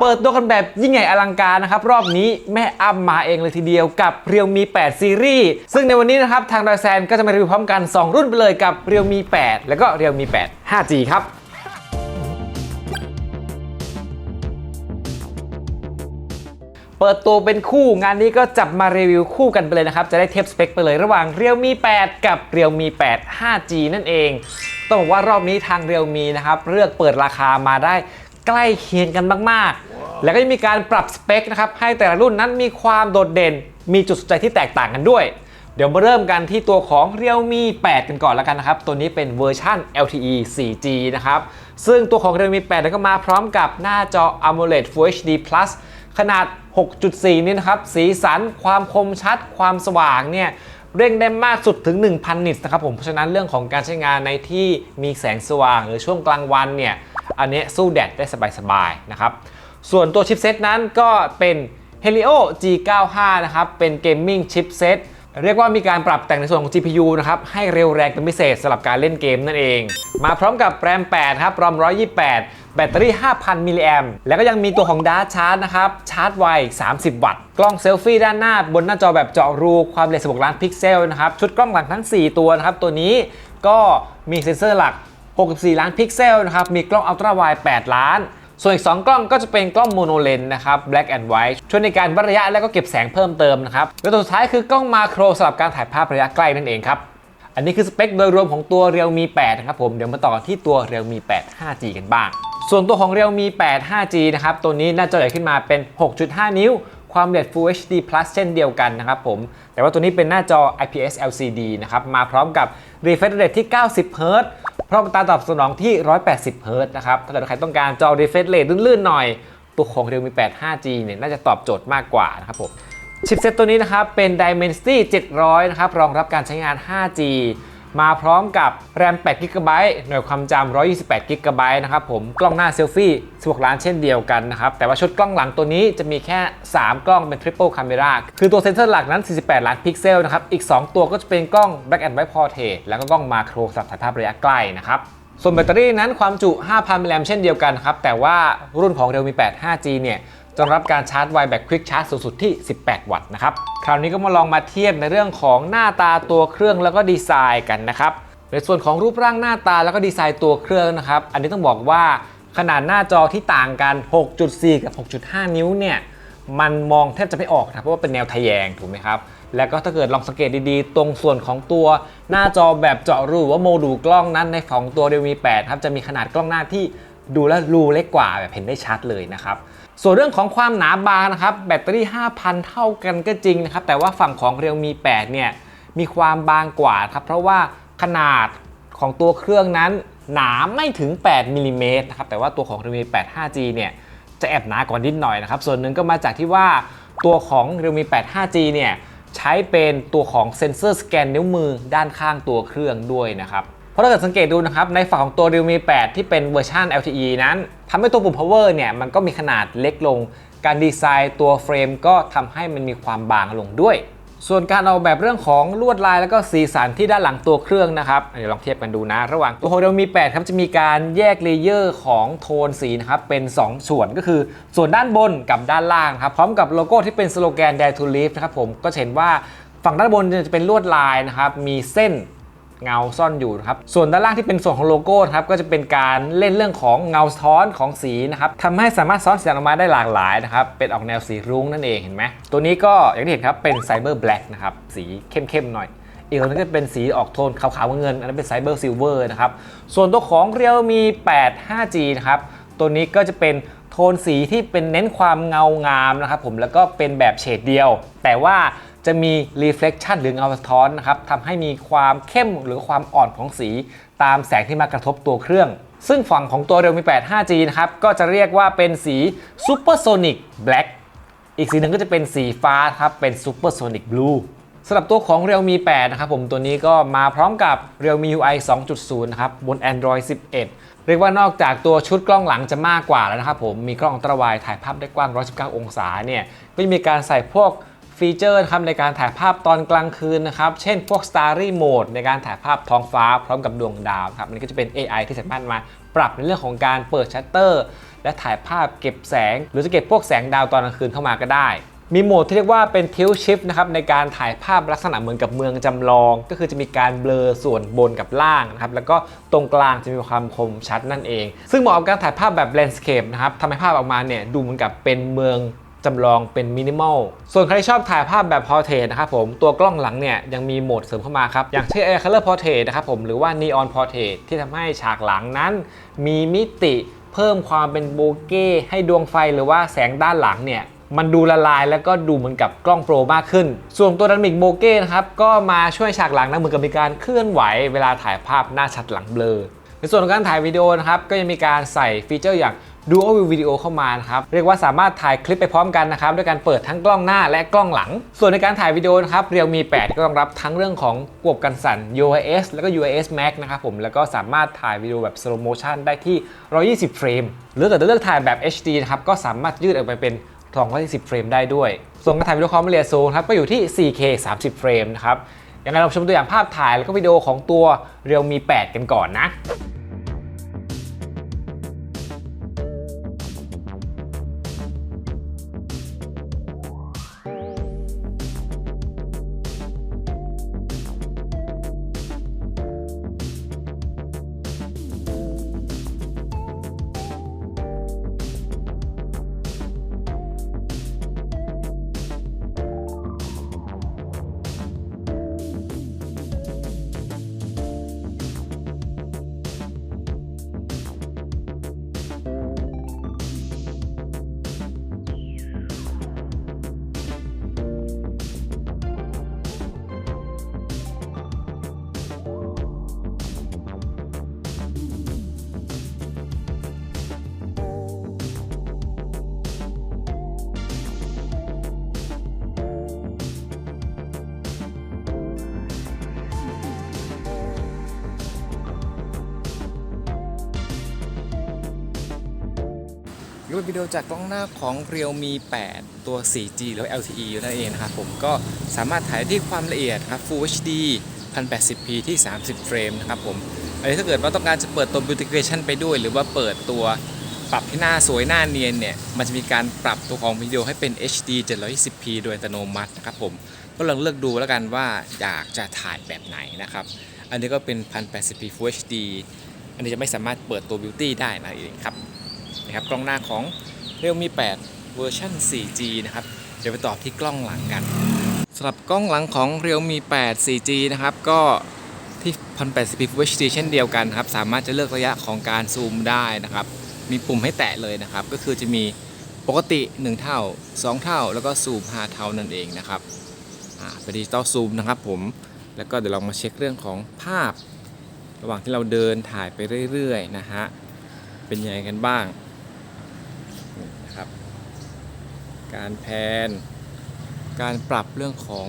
เปิดตัวกันแบบยิ่งใหญ่อลังการนะครับ รอบนี้แม่อ้ำมาเองเลยทีเดียวกับ Realme 8 Series ซึ่งในวันนี้นะครับ ทางดอยแซนก็จะมารีวิวพร้อมกัน 2 รุ่นไปเลยกับ Realme 8แล้วก็ Realme 8 5G ครับเปิดตัวเป็นคู่งานนี้ก็จับมารีวิวคู่กันไปเลยนะครับ จะได้เทียบสเปคไปเลยระหว่าง Realme 8กับ Realme 8 5G นั่นเอง ต้องบอกว่ารอบนี้ทาง Realme นะครับ เลือกเปิดราคามาได้ ใกล้เคียงกันมากๆ แล้วก็จะมีการปรับสเปคนะครับให้แต่ละรุ่นนั้นมีความโดดเด่น มีจุดสนใจที่แตกต่างกันด้วย เดี๋ยวมาเริ่มกันที่ตัวของ Realme 8 กันก่อนแล้วกันนะครับ ตัวนี้เป็นเวอร์ชัน LTE 4G นะครับ ซึ่งตัวของ Realme 8นั้นก็มาพร้อมกับหน้าจอ AMOLED Full HD Plus ขนาด 6.4นี่นะครับ สีสัน ความคมชัด ความสว่างเนี่ยเร่งได้มากสุดถึง 1,000 นิตนะครับผม เพราะฉะนั้นเรื่องของการใช้งานในที่มีแสงสว่างหรือช่วงกลางวันเนี่ย อันนี้สู้แดดได้สบายๆนะครับ ส่วนตัวชิปเซตนั้นก็เป็น Helio G95 นะครับ เป็นเกมมิ่งชิปเซตเรียกว่ามีการปรับแต่งในส่วนของ GPU นะครับ ให้เร็วแรงเป็นพิเศษสำหรับการเล่นเกมนั่นเอง มาพร้อมกับแรม 8 ครับรอม 128 แบตเตอรี่ 5,000 มิลลิแอมแล้วก็ยังมีตัวของดาร์ชาร์จนะครับ ชาร์จไว 30 วัตต์ กล้องเซลฟี่ด้านหน้าบนหน้าจอแบบเจาะรู ความละเอียด16ล้านพิกเซลนะครับ ชุดกล้องหลังทั้ง 4 ตัวนะครับ ตัวนี้ก็มีเซ็นเซอร์หลัก 64 ล้านพิกเซลนะครับมีกล้องอัลตร้าไวด์8ล้าน ส่วนอีก 2 กล้องก็จะเป็นกล้องโมโนเลนนะครับ black and white ช่วยในการวัดระยะและก็เก็บแสงเพิ่มเติมนะครับและตัวสุดท้ายคือกล้องมาโครสำหรับการถ่ายภาพระยะใกล้นั่นเองครับอันนี้คือสเปคโดยรวมของตัว Realme 8นะครับผมเดี๋ยวมาต่อกันที่ตัว Realme 8 5G กันบ้าง ส่วนตัวของ Realme 8 5G นะครับตัวนี้หน้าจอใหญ่ขึ้นมาเป็น 6.5 นิ้ว ความละเอียด Full HD Plus เช่นเดียวกันนะครับผม แต่ว่าตัวนี้เป็นหน้าจอ IPS LCD นะครับมาพร้อมกับ refresh rate ที่ 90 Hz พราะมตาตอบสนองที่ 180 เฮิรต์นะครับ ถ้าเกิดใครต้องการจอ refresh rate ลื่นๆหน่อย ตัวของ Realme 8 5G เนี่ยน่าจะตอบโจทย์มากกว่านะครับผมชิปเซตตัวนี้นะครับเป็น Dimensity 700 นะครับรองรับการใช้งาน 5G มาพร้อมกับแรม8 g b หน่วยความจำ128 g b นะครับผม กล้องหน้าเซลฟี่16ล้านเช่นเดียวกันนะครับ แต่ว่าชุดกล้องหลังตัวนี้จะมีแค่ 3 กล้องเป็น Triple Camera คือตัวเซนเซอร์หลักนั้น 48 ล้านพิกเซลนะครับ อีก 2 ตัวก็จะเป็นกล้อง Black and White Portrait แล้วก็กล้องมาโครสำหรับถ่ายภาพระยะใกล้นะครับส่วนแบตเตอรี่นั้นความจุ 5,000 มิลลิแอมเช่นเดียวกันครับ แต่ว่ารุ่นของ Realme 8 5G เนี่ย จะรับการชาร์จไวแบบ Quick Charge สูงสุดที่ 18 วัตต์นะครับ คราวนี้ก็มาลองมาเทียบในเรื่องของหน้าตาตัวเครื่องแล้วก็ดีไซน์กันนะครับ ในส่วนของรูปร่างหน้าตาแล้วก็ดีไซน์ตัวเครื่องนะครับ อันนี้ต้องบอกว่าขนาดหน้าจอที่ต่างกัน 6.4 กับ 6.5 นิ้วเนี่ย มันมองแทบจะไม่ออกนะเพราะว่าเป็นแนวทะแยงถูกไหมครับ แล้วก็ถ้าเกิดลองสังเกตดีๆ ตรงส่วนของตัวหน้าจอแบบเจาะรูว่าโมดูลกล้องนั้นในของตัว Realme 8 ครับ จะมีขนาดกล้องหน้าที่ดูแลวรูเล็กกว่าแบบเห็นได้ชัดเลยนะครับ ส่วนเรื่องของความหนาบางนะครับแบตเตอรี่ 5,000 เท่ากันก็จริงนะครับแต่ว่าฝั่งของ Realme 8เนี่ยมีความบางกว่าครับเพราะว่าขนาดของตัวเครื่องนั้นหนาไม่ถึง 8มิลลิเมตรนะครับแต่ว่าตัวของ Realme 8 5G เนี่ยจะแอบหนากว่านิดหน่อยนะครับส่วนหนึ่งก็มาจากที่ว่าตัวของ Realme 8 5G เนี่ยใช้เป็นตัวของเซ็นเซอร์สแกนนิ้วมือด้านข้างตัวเครื่องด้วยนะครับ เพราะถ้าเกิดสังเกตดูนะครับในฝั่งของตัว Realme 8 ที่เป็นเวอร์ชัน LTE นั้นทำให้ตัวปุ่ม power เนี่ยมันก็มีขนาดเล็กลง การดีไซน์ตัวเฟรมก็ทำให้มันมีความบางลงด้วย ส่วนการออกแบบเรื่องของลวดลายแล้วก็สีสันที่ด้านหลังตัวเครื่องนะครับเดี๋ยวลองเทียบกันดูนะ ระหว่างตัว Realme 8 ครับจะมีการแยกเลเยอร์ของโทนสีนะครับเป็น 2 ส่วนก็คือส่วนด้านบนกับด้านล่างครับพร้อมกับโลโก้ที่เป็นสโลแกน Dare to Live นะครับผมก็เห็นว่าฝั่งด้านบนจะเป็นลวดลายนะครับมีเส้น เงาซ่อนอยู่นะครับส่วนด้านล่างที่เป็นส่วนของโลโก้ครับก็จะเป็นการเล่นเรื่องของเงาสะท้อนของสีนะครับทำให้สามารถซ้อนสีออกมาได้หลากหลายนะครับเป็นออกแนวสีรุ้งนั่นเองเห็นไหมตัวนี้ก็อย่างที่เห็นครับเป็นไซเบอร์แบล็กนะครับสีเข้มๆหน่อยอีกตัวนึงก็เป็นสีออกโทนขาวๆเงิน อันนั้นเป็นไซเบอร์ซิลเวอร์นะครับ ส่วนตัวของ Realme 8 5G นะครับ ตัวนี้ก็จะเป็นโทนสีที่เป็นเน้นความเงางามนะครับผม แล้วก็เป็นแบบเฉดเดียว แต่ว่า จะมี reflection หรือเงาสะท้อนนะครับทำให้มีความเข้มหรือความอ่อนของสีตามแสงที่มากระทบตัวเครื่อง ซึ่งฝั่งของตัว Realme 8 5G นะครับ ก็จะเรียกว่าเป็นสี Supersonic Black อีกสีหนึ่งก็จะเป็นสีฟ้าครับ เป็น Supersonic Blue สำหรับตัวของ Realme 8 นะครับผมตัวนี้ก็มาพร้อมกับ Realme UI 2.0 นะครับ บน Android 11 เรียกว่านอกจากตัวชุดกล้องหลังจะมากกว่าแล้วนะครับผม มีกล้องอัลตราไวถ่ายภาพได้กว้าง 119 องศาเนี่ย ก็จะมีการใส่พวก ฟีเจอร์นะครับในการถ่ายภาพตอนกลางคืนนะครับ เช่นพวก Starry Mode ในการถ่ายภาพท้องฟ้าพร้อมกับดวงดาวครับอันนี้ก็จะเป็น AI ที่สามารถมาปรับในเรื่องของการเปิดชัตเตอร์ และถ่ายภาพเก็บแสง หรือจะเก็บพวกแสงดาวตอนกลางคืนเข้ามาก็ได้ มีโหมดที่เรียกว่าเป็น tilt shift นะครับในการถ่ายภาพลักษณะเหมือนกับเมืองจำลอง ก็คือจะมีการเบลอส่วนบนกับล่างนะครับแล้วก็ตรงกลางจะมีความคมชัดนั่นเอง ซึ่งเหมาะกับการถ่ายภาพแบบ landscape นะครับทำให้ภาพออกมาเนี่ยดูเหมือนกับเป็นเมือง จำลองเป็นมินิมอลส่วนใครชอบถ่ายภาพแบบพอร์เทรตนะครับผมตัวกล้องหลังเนี่ยยังมีโหมดเสริมเข้ามาครับ อย่างเช่น Air Color Portrait นะครับผมหรือว่า Neon Portrait ที่ทำให้ฉากหลังนั้น มีมิติเพิ่มความเป็นโบเก้ให้ดวงไฟหรือว่าแสงด้านหลังเนี่ยมันดูละลายแล้วก็ดูเหมือนกับกล้องโปรมากขึ้น ส่วนตัวดันมิกโบเก้นะครับ ก็มาช่วยฉากหลังนะเหมือนกับมีการเคลื่อนไหว เวลาถ่ายภาพหน้าชัดหลังเบลอ ในส่วนของการถ่ายวิดีโอนะครับ ก็ยังมีการใส่ฟีเจอร์อย่าง Dual View Video เข้ามานะครับเรียกว่าสามารถถ่ายคลิปไปพร้อมกันนะครับด้วยการเปิดทั้งกล้องหน้าและกล้องหลัง ส่วนในการถ่ายวิดีโอนะครับ Realme 8ก็รองรับทั้งเรื่องของระบกันสั่น UIS แล้วก็ UIS Max นะครับผมแล้วก็สามารถถ่ายวิดีโอแบบ Slow Motion ได้ที่ 120 เฟรม หรือแต่จะเลือกถ่ายแบบ HD นะครับก็สามารถยืดออกไปเป็น240เฟรมได้ด้วย ส่วนการถ่ายวิดีโอความละเอียดสูงครับก็อยู่ที่ 4K 30 เฟรมนะครับยังไงเราชมตัวอย่างภาพถ่ายแล้วก็วิดีโอของตัว Realme 8กันก่อนนะ นี่เป็นวิดีโอจากกล้องหน้าของ Realme 8ตัว 4G หรือว่า LTE นั่นเองนะครับผมก็สามารถถ่ายได้ที่ความละเอียดครับ Full HD 1080p ที่ 30 เฟรมนะครับผมอันนี้ถ้าเกิดว่าต้องการจะเปิดตัว Beautification ไปด้วย หรือว่าเปิดตัวปรับให้หน้าสวยหน้าเนียนเนี่ย มันจะมีการปรับตัวของวิดีโอให้เป็น HD 720p โดยอัตโนมัตินะครับผมก็ลองเลือกดูแล้วกันว่าอยากจะถ่ายแบบไหนนะครับ อันนี้ก็เป็น 1080p Full HD อันนี้จะไม่สามารถเปิดตัว Beauty ได้นะเองครับ นะครับกล้องหน้าของ Realme 8เวอร์ชัน 4G นะครับเดี๋ยวไปต่อที่กล้องหลังกันสำหรับกล้องหลังของ Realme 8 4G นะครับก็ที่ 1080p Full HD เช่นเดียวกันครับสามารถจะเลือกระยะของการซูมได้นะครับมีปุ่มให้แตะเลยนะครับก็คือจะมีปกติ 1 เท่า 2 เท่า แล้วก็ซูม 5 เท่านั่นเองนะครับอ่าเป็นดิจิตอลซูมนะครับผมแล้วก็เดี๋ยวเรามาเช็คเรื่องของภาพ ระหว่างที่เราเดินถ่ายไปเรื่อยๆนะฮะเป็นยังไงกันบ้าง นะครับ การแพน การปรับเรื่องของ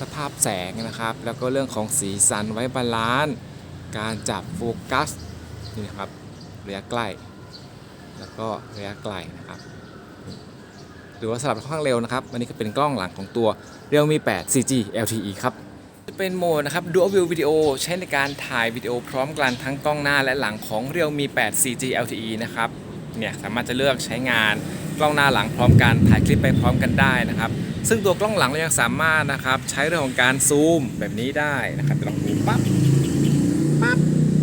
สภาพแสงนะครับ แล้วก็เรื่องของสีสันไว้บาลานซ์การจับโฟกัสนี่นะครับระยะใกล้ แล้วก็ระยะไกลนะครับหรือว่าสลับค่อนข้างเร็วนะครับอันนี้ก็เป็นกล้องหลังของตัว Realme 8 4G LTE ครับจะเป็นโหมดนะครับ Dual View Video ใช้ในการถ่ายวิดีโอพร้อมกันทั้งกล้องหน้าและหลังของ Realme 8 4G LTE นะครับเนี่ยสามารถจะเลือกใช้งาน ล้องหน้าหลังพร้อมกันถ่ายคลิปไปพร้อมกันได้นะครับ ซึ่งตัวกล้องหลังเรายังสามารถนะครับ ใช้เรื่องของการซูมแบบนี้ได้นะครับลองดูปั๊บปั๊บ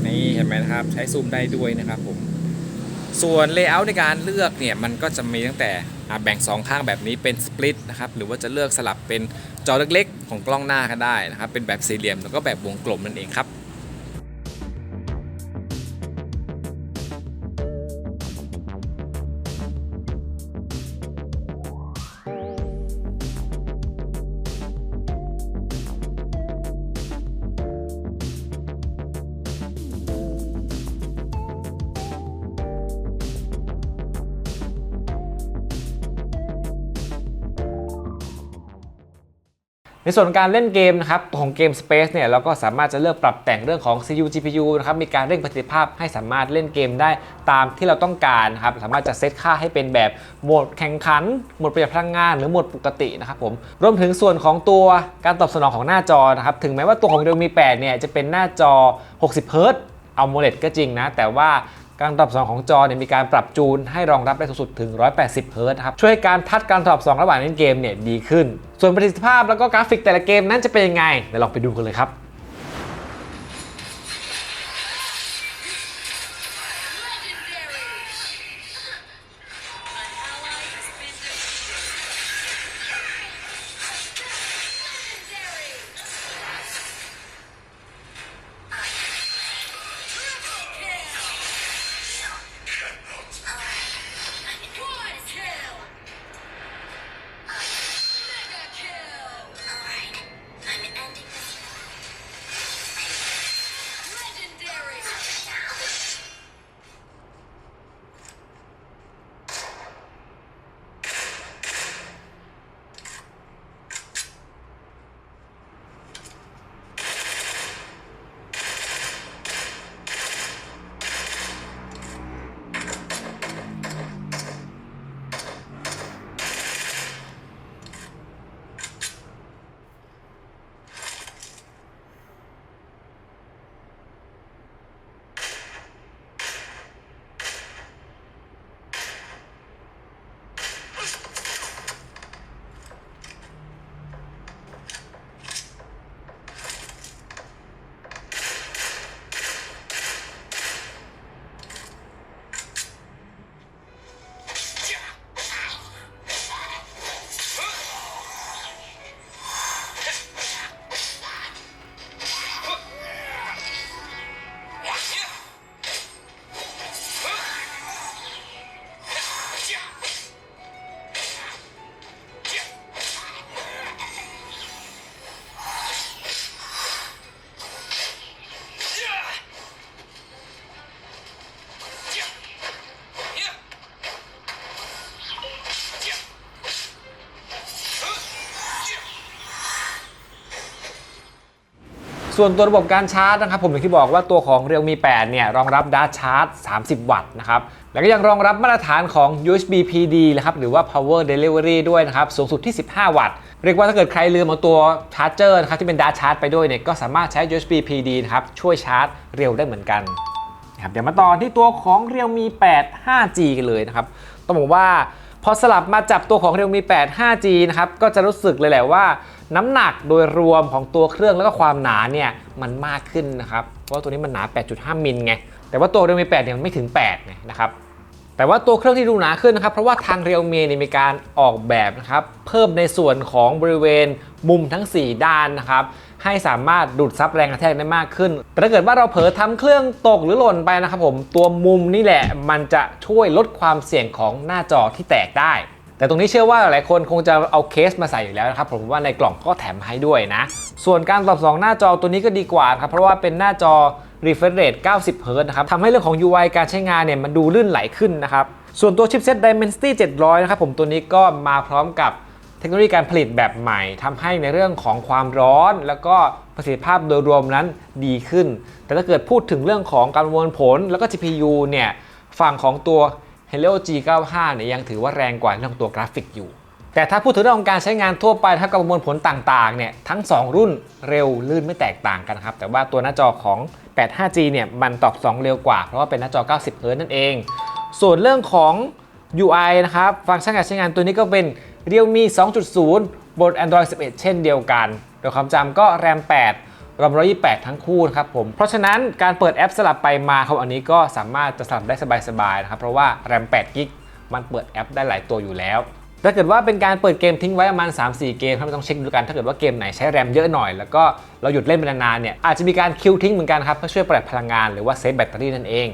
นี่เห็นไหมนะครับ ใช้ซูมได้ด้วยนะครับผมส่วนเลเยอร์ในการเลือกเนี่ยมันก็จะมีตั้งแต่แบ่งสองข้างแบบนี้เป็นสปลิตนะครับหรือว่าจะเลือกสลับเป็นจอเล็กๆ ของกล้องหน้าก็ได้นะครับเป็นแบบสี่เหลี่ยมแล้วก็แบบวงกลมนั่นเองครับ ในส่วนการเล่นเกมนะครับของเกม Space เนี่ยเราก็สามารถจะเลือกปรับแต่งเรื่องของ CPU GPU นะครับมีการเร่งประสิทธิภาพให้สามารถเล่นเกมได้ตามที่เราต้องการนะครับสามารถจะเซตค่าให้เป็นแบบโหมดแข่งขันโหมดประหยัดพลังงานหรือโหมดปกตินะครับผมรวมถึงส่วนของตัวการตอบสนองของหน้าจอนะครับถึงแม้ว่าตัวของ Realme 8เนี่ยจะเป็นหน้าจอ 60 Hz AMOLED ก็จริงนะแต่ว่า การตอบสนองของจอเนี่ยมีการปรับจูนให้รองรับได้สูงสุดถึง 180 เฮิร์ตซ์ครับ ช่วยให้การทัดการตอบสนองระหว่างเล่นเกมเนี่ยดีขึ้น ส่วนประสิทธิภาพแล้วก็กราฟิกแต่ละเกมนั้นจะเป็นยังไงเดี๋ยวลองไปดูกันเลยครับ ส่วนตัวระบบการชาร์จนะครับผมอย่างที่บอกว่าตัวของ Realme 8 เนี่ยรองรับดาร์ชาร์จ 30 วัตต์นะครับแล้วก็ยังรองรับมาตรฐานของ USB PD นะครับหรือว่า Power Delivery ด้วยนะครับสูงสุดที่ 15 วัตต์เรียกว่าถ้าเกิดใครลืมเอาตัวชาร์จเจอร์นะครับที่เป็นดาร์ชาร์จไปด้วยเนี่ยก็สามารถใช้ USB PD นะครับช่วยชาร์จเร็วได้เหมือนกันนะครับเดี๋ยวมาต่อที่ตัวของ Realme 8 5G กันเลยนะครับต้องบอกว่าพอสลับมาจับตัวของ Realme 8 5G นะครับก็จะรู้สึกเลยแหละว่า น้ำหนักโดยรวมของตัวเครื่องแล้วก็ความหนาเนี่ยมันมากขึ้นนะครับ เพราะว่าตัวนี้มันหนา 8.5 มิลไง แต่ว่าตัว Realme 8เนี่ยมันไม่ถึง8นะครับ แต่ว่าตัวเครื่องที่ดูหนาขึ้นนะครับ เพราะว่าทาง Realme เนี่ยมีการออกแบบนะครับ เพิ่มในส่วนของบริเวณมุมทั้ง 4 ด้านนะครับให้สามารถดูดซับแรงกระแทกได้มากขึ้น แต่ถ้าเกิดว่าเราเผลอทำเครื่องตกหรือหล่นไปนะครับผม ตัวมุมนี่แหละมันจะช่วยลดความเสี่ยงของหน้าจอที่แตกได้ แต่ตรงนี้เชื่อว่าหลายคนคงจะเอาเคสมาใส่อยู่แล้วนะครับผมว่าในกล่องก็แถมให้ด้วยนะ ส่วนการตอบสองหน้าจอตัวนี้ก็ดีกว่าครับเพราะว่าเป็นหน้าจอ refresh rate 90 Hz นะครับทำให้เรื่องของ UI การใช้งานเนี่ยมันดูลื่นไหลขึ้นนะครับส่วนตัวชิปเซ็ต Dimensity 700 นะครับผมตัวนี้ก็มาพร้อมกับเทคโนโลยีการผลิตแบบใหม่ทำให้ในเรื่องของความร้อน แล้วก็ประสิทธิภาพโดยรวมนั้นดีขึ้น แต่ถ้าเกิดพูดถึงเรื่องของการประมวลผลแล้วก็ GPU เนี่ยฝั่งของตัว Helio G95 เนี่ยยังถือว่าแรงกว่าเรื่องตัวกราฟิกอยู่ แต่ถ้าพูดถึงเรื่องของการใช้งานทั่วไปถ้ากับประมวลผลต่างๆเนี่ยทั้ง 2 รุ่นเร็วลื่นไม่แตกต่างกันครับแต่ว่าตัวหน้าจอของ 85G เนี่ยมันตอบ 2 เร็วกว่า เพราะว่าเป็นหน้าจอ 90 Hz นั่นเอง ส่วนเรื่องของ UI นะครับฟังก์ชันการใช้งานตัวนี้ก็เป็น Realme 2.0 บน Android 11 เช่นเดียวกัน โดยความจำก็ RAM 8 รอม128 ทั้งคู่นะครับผม เพราะฉะนั้นการเปิดแอปสลับไปมาครับอันนี้ก็สามารถจะสลับได้สบายๆนะครับเพราะว่า RAM 8กิกมันเปิดแอปได้หลายตัวอยู่แล้วถ้าเกิดว่าเป็นการเปิดเกมทิ้งไว้ประมาณ 3-4 เกมครับต้องเช็คดูกัน ถ้าเกิดว่าเกมไหนใช้แรมเยอะหน่อย แล้วก็เราหยุดเล่นไปนานๆเนี่ยอาจจะมีการคิวทิ้งเหมือนกันครับเพื่อช่วยประหยัดพลังงานหรือว่าเซฟแบตเตอรี่นั่นเอง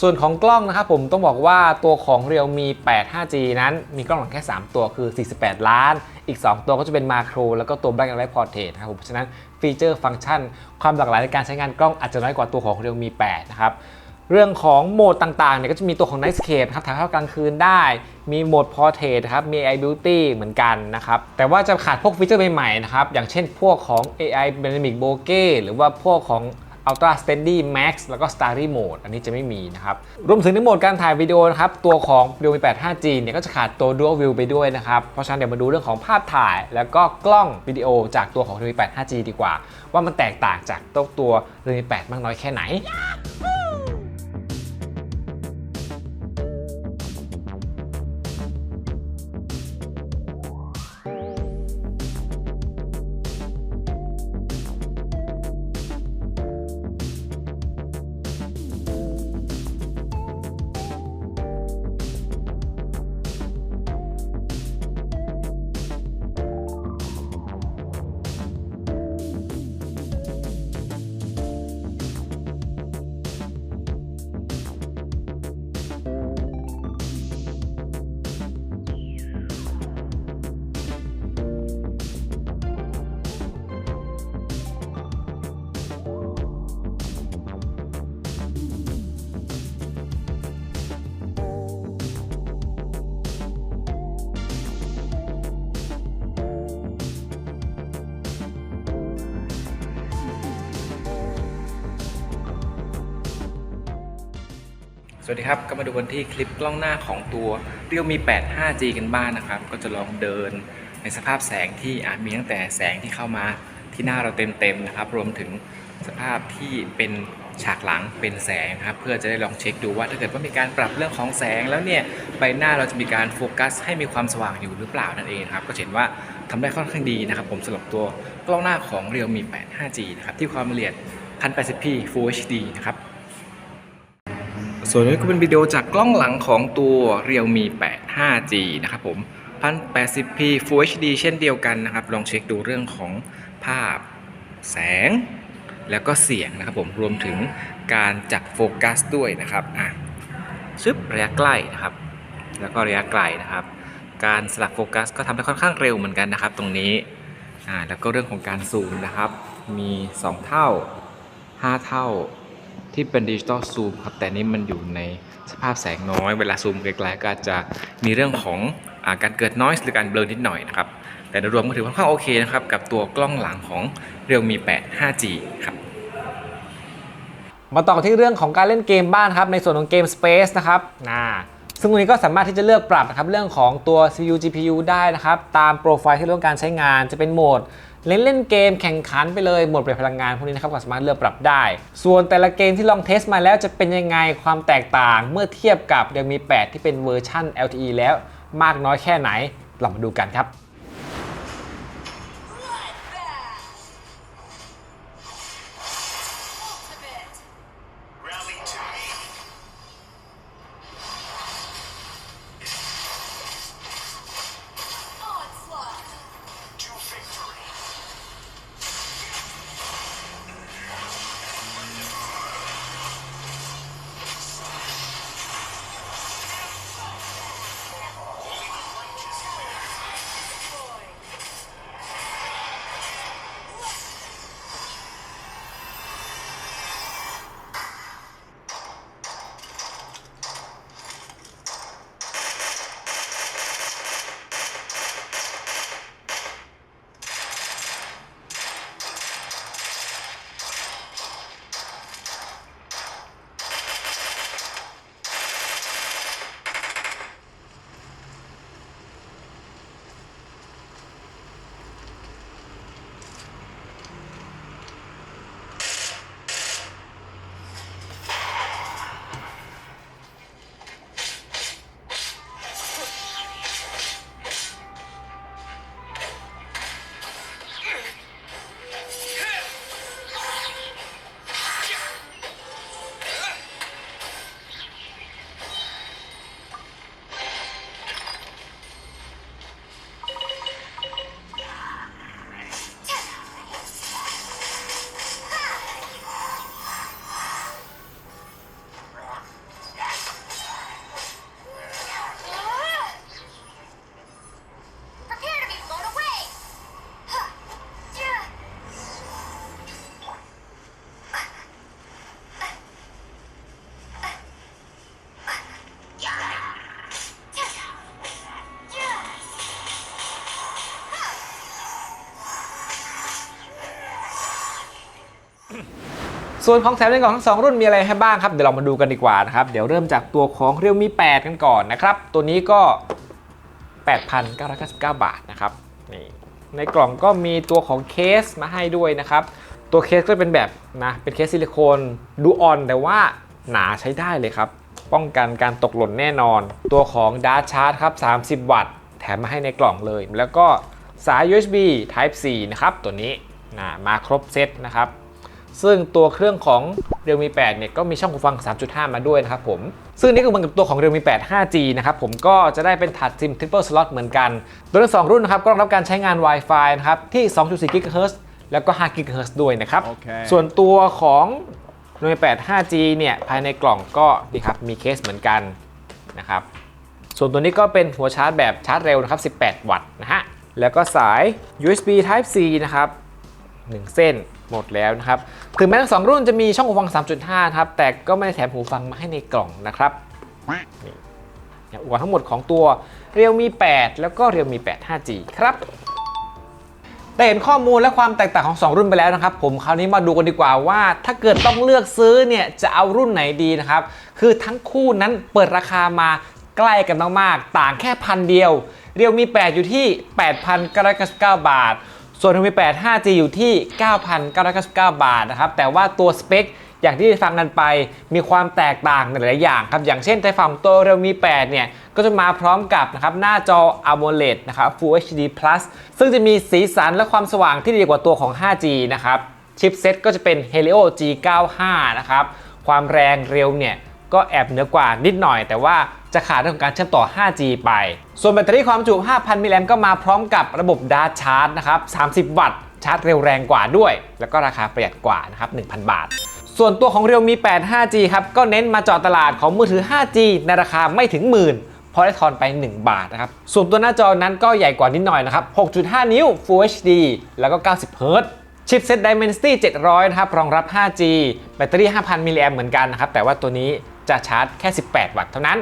ส่วนของกล้องนะครับผมต้องบอกว่าตัวของ Realme 8 5G นั้นมีกล้องหลังแค่ 3 ตัวคือ 48 ล้าน อีก 2 ตัวก็จะเป็นมาโครแล้วก็ตัว Black and White Portrait นะครับผมเพราะฉะนั้นฟีเจอร์ฟังก์ชัน ความหลากหลายในการใช้งานกล้องอาจจะน้อยกว่าตัวของ Realme 8 นะครับเรื่องของโหมดต่างๆเนี่ยก็จะมีตัวของ Nightscape ครับถ่ายภาพกลางคืนได้ มีโหมด Portrait ครับมี AI Beauty เหมือนกันนะครับ แต่ว่าจะขาดพวกฟีเจอร์ใหม่ๆนะครับ อย่างเช่นพวกของ AI Dynamic Bokeh หรือว่าพวกของ Ultra Steady Max แล้วก็ Starry Mode อันนี้จะไม่มีนะครับ รวมถึงในโหมดการถ่ายวิดีโอนะครับ ตัวของ Realme 8 5G เนี่ยก็จะขาดตัว Dual View ไปด้วยนะครับ เพราะฉะนั้นเดี๋ยวมาดูเรื่องของภาพถ่าย แล้วก็กล้องวิดีโอจากตัวของ Realme 8 5G ดีกว่า ว่ามันแตกต่างจากตัวตัว Realme 8 มากน้อยแค่ไหน สวัสดีครับ ก็มาดูกันที่คลิปกล้องหน้าของตัว Realme 8 5G กันบ้างนะครับ ก็จะลองเดินในสภาพแสงที่อาจมีตั้งแต่แสงที่เข้ามาที่หน้าเราเต็มๆนะครับ รวมถึงสภาพที่เป็นฉากหลังเป็นแสงนะครับ เพื่อจะได้ลองเช็คดูว่าถ้าเกิดว่ามีการปรับเรื่องของแสงแล้วเนี่ยใบหน้าเราจะมีการโฟกัส ให้มีความสว่างอยู่หรือเปล่านั่นเองครับ ก็เห็นว่าทำได้ค่อนข้างดีนะครับ ผมสำหรับตัวกล้องหน้าของ Realme 8 5G นะครับที่ความละเอียด 1080p Full HD นะครับ ส่วนนี้ก็เป็นวิดีโอจากกล้องหลังของตัว Realme 8 5G นะครับผม 1080p Full HD เช่นเดียวกันนะครับ ลองเช็คดูเรื่องของภาพแสง แล้วก็เสียงนะครับผม รวมถึงการจับโฟกัสด้วยนะครับอะชึบระยะใกล้นะครับ แล้วก็ระยะไกลนะครับ การสลับโฟกัสก็ทำได้ค่อนข้างเร็วเหมือนกันนะครับ ตรงนี้อ่าแล้วก็เรื่องของการซูมนะครับ มี 2 เท่า 5 เท่า ที่เป็นดิจิตอลซูมครับแต่นี่มันอยู่ในสภาพแสงน้อย เวลาซูมไกลๆก็อาจจะมีเรื่องของอาการเกิดนอยส์หรือการเบลอนิดหน่อยนะครับ แต่โดยรวมก็ถือว่าค่อนข้างโอเคนะครับ กับตัวกล้องหลังของเรียวมี 8 5G ครับมาต่อที่เรื่องของการเล่นเกมบ้านครับในส่วนของเกม Space นะครับนะ ซึ่งตรงนี้ก็สามารถที่จะเลือกปรับนะครับเรื่องของตัว CPU GPU ได้นะครับ ตามโปรไฟล์ที่เราต้องการใช้งานจะเป็นโหมดเล่นเล่นเกมแข่งขันไปเลยโหมดประหยัดพลังงานพวกนี้นะครับก็สามารถเลือกปรับได้ ส่วนแต่ละเกมที่ลองเทสมาแล้วจะเป็นยังไงความแตกต่าง เมื่อเทียบกับเดลมี 8 ที่เป็นเวอร์ชัน LTE แล้วมากน้อยแค่ไหนเรามาดูกันครับ ส่วนของแถมในกล่องทั้งสองรุ่นมีอะไรให้บ้างครับ เดี๋ยวเรามาดูกันดีกว่านะครับ เดี๋ยวเริ่มจากตัวของ Realme 8กันก่อนนะครับ ตัวนี้ก็ 8,999 บาทนะครับนี่ในกล่องก็มีตัวของเคสมาให้ด้วยนะครับ ตัวเคสก็เป็นแบบนะเป็นเคสซิลิโคนดูอ่อนแต่ว่าหนาใช้ได้เลยครับ ป้องกันการตกหล่นแน่นอน ตัวของดาร์ชาร์จครับ 30 วัตต์ แถมมาให้ในกล่องเลย แล้วก็สาย USB Type C นะครับ ตัวนี้นะมาครบเซตนะครับ ซึ่งตัวเครื่องของ Realme 8 เนี่ยก็มีช่องหูฟัง 3.5 มาด้วยนะครับผม ซึ่งนี่ก็เหมือนกับตัวของ Realme 8 5G นะครับผมก็จะได้เป็นถัดซิม Triple Slot เหมือนกัน โดยทั้งสองรุ่นนะครับก็รองรับการใช้งาน Wi-Fi นะครับที่ 2.4 GHz แล้วก็ 5 GHz ด้วยนะครับส่วนตัวของ Realme 8 5G เนี่ยภายในกล่องก็นี่ครับมีเคสเหมือนกันนะครับส่วนตัวนี้ก็เป็นหัวชาร์จแบบชาร์จเร็วนะครับ 18 วัตต์นะฮะแล้วก็สาย USB Type C นะครับ1เส้น หมดแล้วนะครับ ถึงแม้ทั้งสองรุ่นจะมีช่องหูฟัง 3.5 ครับ แต่ก็ไม่ได้แถมหูฟังมาให้ในกล่องนะครับนี่อุปกรณ์ทั้งหมดของตัว Realme 8แล้วก็ Realme 8 5G ครับแต่ได้เห็นข้อมูลและความแตกต่างของ 2 รุ่นไปแล้วนะครับ ผมคราวนี้มาดูกันดีกว่าว่า ถ้าเกิดต้องเลือกซื้อเนี่ยจะเอารุ่นไหนดีนะครับ คือทั้งคู่นั้นเปิดราคามาใกล้กันมากๆ ต่างแค่พันเดียว เรียวมี 8 อยู่ที่ 8,999 บาท ส่วน Realme 8 5G อยู่ที่ 9,999 บาทนะครับ แต่ว่าตัวสเปคอย่างที่ฟังกันไปมีความแตกต่างในหลายอย่างครับ อย่างเช่นในฝั่งตัว Realme 8เนี่ย ก็จะมาพร้อมกับนะครับหน้าจอ AMOLED นะครับ Full HD Plus ซึ่งจะมีสีสันและความสว่างที่ดีกว่าตัวของ 5G นะครับ ชิปเซ็ตก็จะเป็น Helio G95 นะครับ ความแรงเร็วเนี่ย ก็แอบเหนือกว่านิดหน่อย แต่ว่าจะขาดเรื่องของการเชื่อมต่อ 5G ไป ส่วนแบตเตอรี่ความจุ 5,000 มิลลิแอมก็มาพร้อมกับระบบดาร์ชาร์จนะครับ 30 วัตต์ ชาร์จเร็วแรงกว่าด้วย แล้วก็ราคาประหยัดกว่านะครับ 1,000 บาท ส่วนตัวของ Realme 8 5G ครับ ก็เน้นมาเจาะตลาดของมือถือ 5G ในราคาไม่ถึงหมื่นเพราะได้ทอนไป 1 บาทนะครับ ส่วนตัวหน้าจอนั้นก็ใหญ่กว่านิดหน่อยนะครับ 6.5 นิ้ว Full HD แล้วก็ 90 Hz ชิปเซต Dimensity 700 นะครับ รองรับ 5G แบตเตอรี่ 5,000 มิลลิแอมเหมือนกันนะครับ แต่ว่าตัวนี้ จะชาร์จแค่ 18 วัตต์เท่านั้น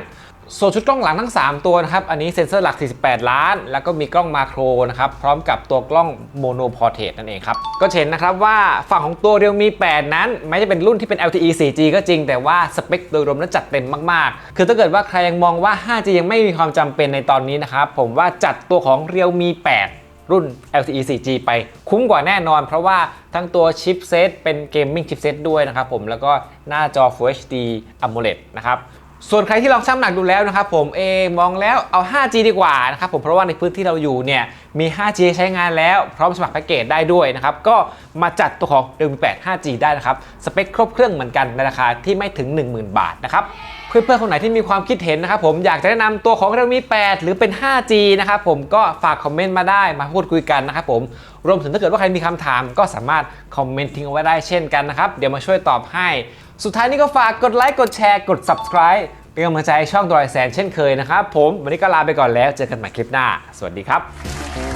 ส่วนชุดกล้องหลังทั้ง 3 ตัวนะครับ อันนี้เซ็นเซอร์หลัก 48 ล้าน แล้วก็มีกล้องมาโครนะครับ พร้อมกับตัวกล้องโมโนพอร์เทรตนั่นเองครับ ก็เห็นนะครับว่าฝั่งของตัว Realme 8นั้นแม้จะเป็นรุ่นที่เป็น LTE 4G ก็จริง แต่ว่าสเปคโดยรวมนั้นจัดเต็มมาก ๆ คือถ้าเกิดว่าใครยังมองว่า 5G ยังไม่มีความจำเป็นในตอนนี้นะครับ ผมว่าจัดตัวของ Realme 8 รุ่น LTE 4G ไปคุ้มกว่าแน่นอน เพราะว่าทั้งตัวชิปเซตเป็นเกมมิ่งชิปเซตด้วยนะครับผมแล้วก็หน้าจอ Full HD AMOLED นะครับส่วนใครที่ลองชั่งน้ำหนักดูแล้วนะครับผมเองมองแล้วเอา 5G ดีกว่านะครับผมเพราะว่าในพื้นที่เราอยู่เนี่ยมี 5G ใช้งานแล้ว พร้อมสมัครแพ็กเกจได้ด้วยนะครับ ก็มาจัดตัวของ Realme 8 5G ได้นะครับ สเปคครบเครื่องเหมือนกันในราคาที่ไม่ถึง 10,000 บาทนะครับ เพื่อนๆคนไหนที่มีความคิดเห็นนะครับผมอยากจะแนะนำตัวของ Realme 8หรือเป็น 5G นะครับผมก็ฝากคอมเมนต์มาได้มาพูดคุยกันนะครับผมรวมถึงถ้าเกิดว่าใครมีคำถามก็สามารถคอมเมนต์ทิ้งเอาไว้ได้เช่นกันนะครับ เดี๋ยวมาช่วยตอบให้ สุดท้ายนี้ก็ฝากกดไลค์กดแชร์กด subscribe เป็นกำลังใจช่องดอยแสนเช่นเคยนะครับผมวันนี้ก็ลาไปก่อนแล้วเจอกันใหม่คลิปหน้า สวัสดีครับ